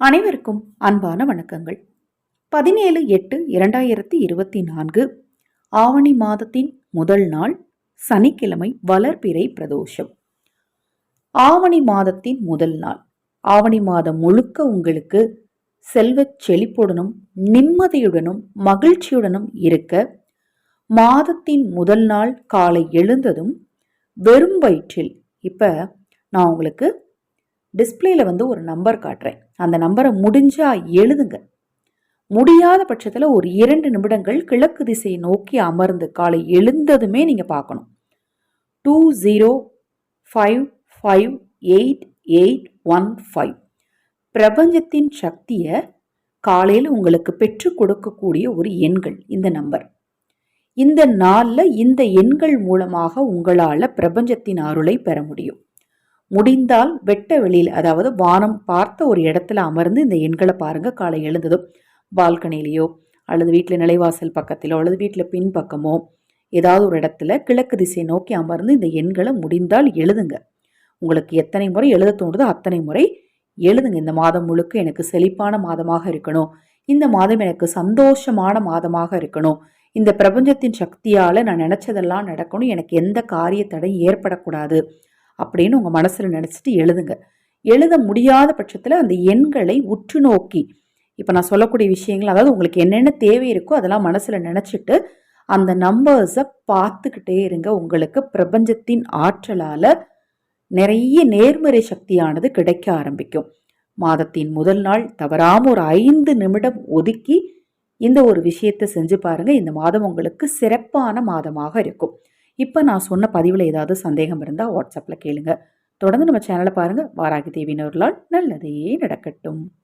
அனைவருக்கும் அன்பான வணக்கங்கள். பதினேழு எட்டு இரண்டாயிரத்தி இருபத்தி நான்கு ஆவணி மாதத்தின் முதல் நாள் சனிக்கிழமை வளர்பிறை பிரதோஷம். ஆவணி மாதத்தின் முதல் நாள். ஆவணி மாதம் முழுக்க உங்களுக்கு செல்வச் செழிப்புடனும் நிம்மதியுடனும் மகிழ்ச்சியுடனும் இருக்க மாதத்தின் முதல் நாள் காலை எழுந்ததும் வெறும் வயிற்றில் இப்போ நான் உங்களுக்கு டிஸ்பிளேல வந்து ஒரு நம்பர் காட்டுறேன். அந்த நம்பரை முடிஞ்சா எழுதுங்க. முடியாத பட்சத்தில் ஒரு இரண்டு நிமிடங்கள் கிழக்கு திசையை நோக்கி அமர்ந்து காலை எழுந்ததுமே நீங்கள் பார்க்கணும். Two zero five five eight eight one five. பிரபஞ்சத்தின் சக்தியை காலையில் உங்களுக்கு பெற்றுக் கொடுக்கக்கூடிய ஒரு எண்கள் இந்த நம்பர். இந்த நாளில் இந்த எண்கள் மூலமாக உங்களால் பிரபஞ்சத்தின் அருளை பெற முடியும். முடிந்தால் வெட்ட வெளியில் அதாவது வானம் பார்த்த ஒரு இடத்துல அமர்ந்து இந்த எண்களை பாருங்க. காலை எழுந்ததும் பால்கனிலேயோ அல்லது வீட்டில் நிலைவாசல் பக்கத்திலோ அல்லது வீட்டில் பின்பக்கமோ ஏதாவது ஒரு இடத்துல கிழக்கு திசை நோக்கி அமர்ந்து இந்த எண்களை முடிந்தால் எழுதுங்க. உங்களுக்கு எத்தனை முறை எழுத தோணுதோ அத்தனை முறை எழுதுங்க. இந்த மாதம் முழுக்க எனக்கு செழிப்பான மாதமாக இருக்கணும். இந்த மாதம் எனக்கு சந்தோஷமான மாதமாக இருக்கணும். இந்த பிரபஞ்சத்தின் சக்தியால் நான் நினச்சதெல்லாம் நடக்கணும். எனக்கு எந்த காரிய தடை ஏற்படக்கூடாது. அப்படின்னு உங்கள் மனசில் நினச்சிட்டு எழுதுங்க. எழுத முடியாத பட்சத்தில் அந்த எண்களை உற்று நோக்கி. இப்போ நான் சொல்லக்கூடிய விஷயங்கள் அதாவது உங்களுக்கு என்னென்ன தேவை இருக்கோ அதெல்லாம் மனசில் நினச்சிட்டு அந்த நம்பர்ஸை பார்த்துக்கிட்டே இருங்க. உங்களுக்கு பிரபஞ்சத்தின் ஆற்றலால் நிறைய நேர்மறை சக்தியானது கிடைக்க ஆரம்பிக்கும். மாதத்தின் முதல் நாள் தவறாமல் ஒரு ஐந்து நிமிடம் ஒதுக்கி இந்த ஒரு விஷயத்தை செஞ்சு பாருங்கள் இந்த மாதம் உங்களுக்கு சிறப்பான மாதமாக இருக்கும். இப்போ நான் சொன்ன பதிவில் ஏதாவது சந்தேகம் இருந்தால் வாட்ஸ்அப்பில் கேளுங்க. தொடர்ந்து நம்ம சேனலை பாருங்கள் வாராகி தேவியின் நல்லதே நடக்கட்டும்.